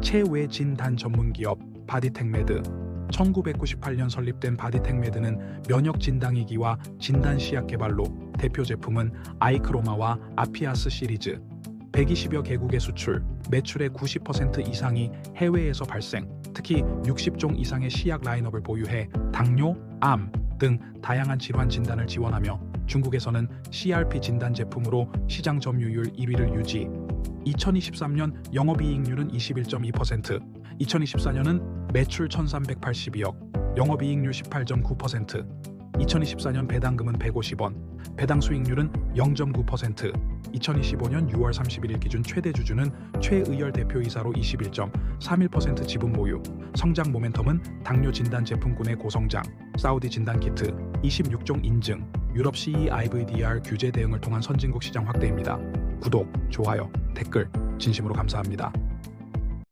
체외 진단 전문 기업 바디텍메드 1998년 설립된 바디텍메드는 면역 진단기기와 진단 시약 개발로 대표 제품은 아이크로마와 아피아스 시리즈 120여 개국에 수출, 매출의 90% 이상이 해외에서 발생, 특히 60종 이상의 시약 라인업을 보유해 당뇨, 암 등 다양한 질환 진단을 지원하며 중국에서는 CRP 진단 제품으로 시장 점유율 1위를 유지. 2023년 영업이익률은 21.2%, 2024년은 매출 1,382억, 영업이익률 18.9%, 2024년 배당금은 150원, 배당 수익률은 0.9%, 2025년 6월 31일 기준 최대 주주는 최의열 대표이사로 21.31% 지분 보유, 성장 모멘텀은 당뇨 진단 제품군의 고성장, 사우디 진단 키트, 26종 인증, 유럽 CE IVDR 규제 대응을 통한 선진국 시장 확대입니다. 구독, 좋아요, 댓글 진심으로 감사합니다.